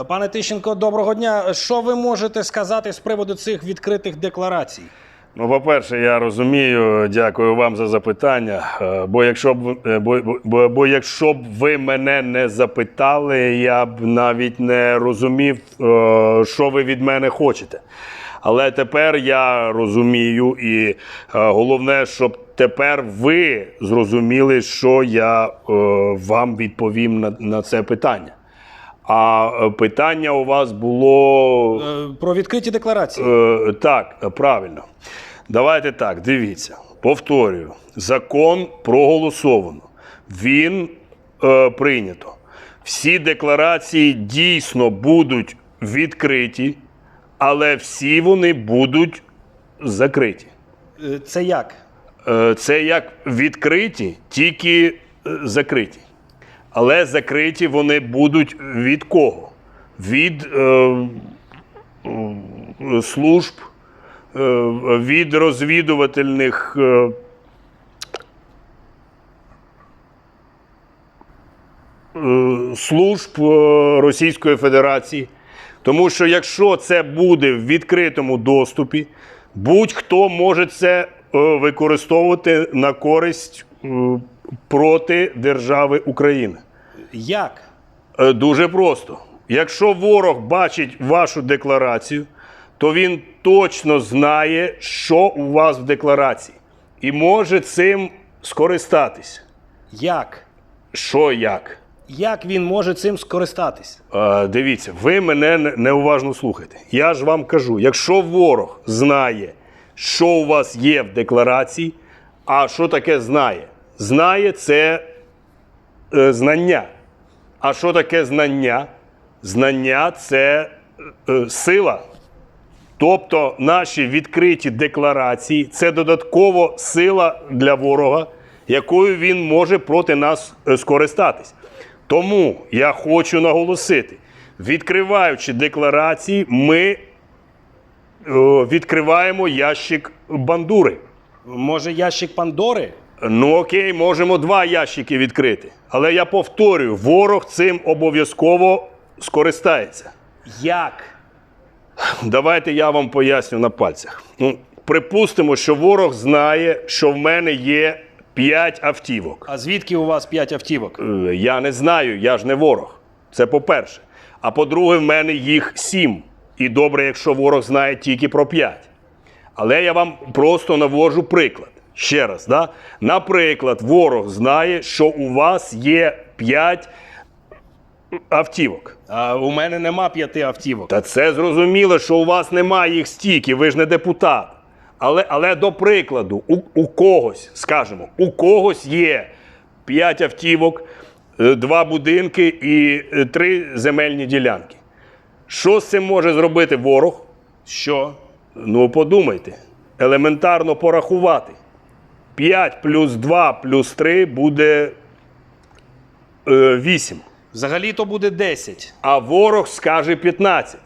Е, Пане Тищенко, доброго дня. Що ви можете сказати з приводу цих відкритих декларацій? Ну, по-перше, я розумію, дякую вам за запитання. Е, Бо якщо б е, бо, бо, бо якщо б ви мене не запитали, я б навіть не розумів, що ви від мене хочете. Але тепер я розумію, і головне, щоб тепер ви зрозуміли, що я вам відповім на, на це питання. А е, питання у вас було. Е, Про відкриті декларації. Е, так, правильно. Давайте так, дивіться. Повторюю, закон проголосовано. Він е, прийнято. Всі декларації дійсно будуть відкриті, але всі вони будуть закриті. Е, Це як? Е, Це як відкриті, тільки закриті. Але закриті вони будуть від кого? Від е, е, служб, е, від розвідувальних. Е, е, служб е, Російської Федерації. Тому що якщо це буде в відкритому доступі, будь-хто може це використовувати на користь проти держави України. Як? Е, Дуже просто. Якщо ворог бачить вашу декларацію, то він точно знає, що у вас в декларації, і може цим скористатись. Як? Що як? Як він може цим скористатись? Е, дивіться, ви мене не- неуважно слухайте. Я ж вам кажу: якщо ворог знає, що у вас є в декларації, а що таке знає? Знає це е, знання. А що таке знання? Знання це е, сила. Тобто наші відкриті декларації це додатково сила для ворога, якою він може проти нас е, скористатись. Тому я хочу наголосити: відкриваючи декларації, ми відкриваємо ящик бандури. Може, ящик Пандори? Ну окей, можемо два ящики відкрити. Але я повторюю, ворог цим обов'язково скористається. Як? Давайте я вам поясню на пальцях. Ну, припустимо, що ворог знає, що в мене є 5 автівок. А звідки у вас п'ять автівок? Е, Я не знаю, я ж не ворог. Це по-перше. А по-друге, в мене їх 7. І добре, якщо ворог знає тільки про 5. Але я вам просто навожу приклад. Ще раз, да? наприклад, ворог знає, що у вас є 5 автівок. А у мене нема п'яти автівок. Та це зрозуміло, що у вас немає їх стільки, ви ж не депутат. Але, але до прикладу, у, у когось, скажімо, у когось є 5 автівок, е, два будинки і е, три земельні ділянки. Що з цим може зробити ворог? Що? Ну, подумайте, елементарно порахувати. 5 плюс 2 плюс 3 буде е, 8 Взагалі то буде 10. а ворог скаже 15.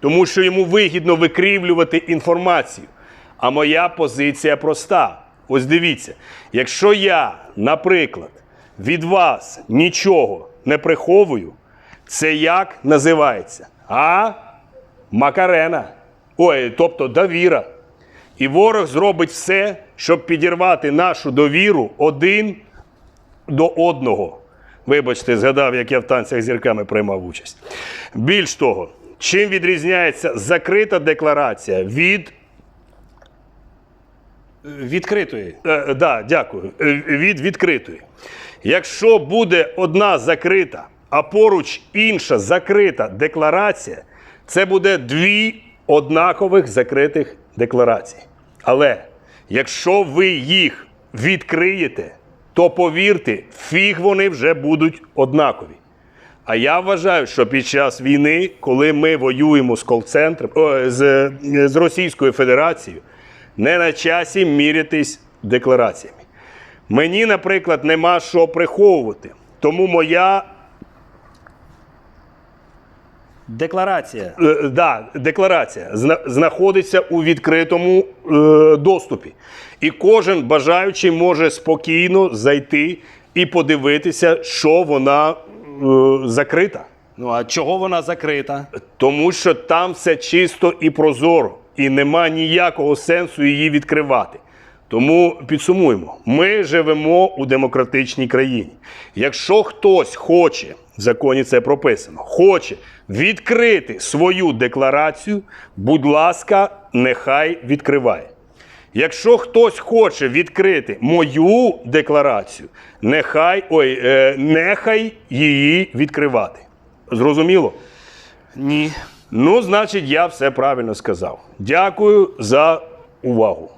Тому що йому вигідно викрівлювати інформацію. А моя позиція проста. Ось дивіться, якщо я, наприклад, від вас нічого не приховую, це як називається? А? Макарена. Ой, тобто довіра. І ворог зробить все, щоб підірвати нашу довіру один до одного. Вибачте, згадав, як я в танцях зірками приймав участь. Більш того, чим відрізняється закрита декларація від Відкритої. Е, да, дякую. Е, Від відкритої. Якщо буде одна закрита, а поруч інша закрита декларація, це буде дві однакових закритих декларації. Але якщо ви їх відкриєте, то повірте, фіг вони вже будуть однакові. А я вважаю, що під час війни, коли ми воюємо з кол-центром з, з Російською Федерацією, не на часі мірятись деклараціями. Мені, наприклад, нема що приховувати. Тому моя Декларація. е, да, декларація зна- знаходиться у відкритому е, доступі. І кожен бажаючий може спокійно зайти і подивитися, що вона е, закрита. Ну а чого вона закрита? Тому що там все чисто і прозоро, і нема ніякого сенсу її відкривати. Тому підсумуємо: ми живемо у демократичній країні. Якщо хтось хоче, в законі це прописано, хоче відкрити свою декларацію, будь ласка, нехай відкриває. Якщо хтось хоче відкрити мою декларацію, нехай ой, е, нехай її відкривати. Зрозуміло? Ні. Ну, значить, я все правильно сказав. Дякую за увагу.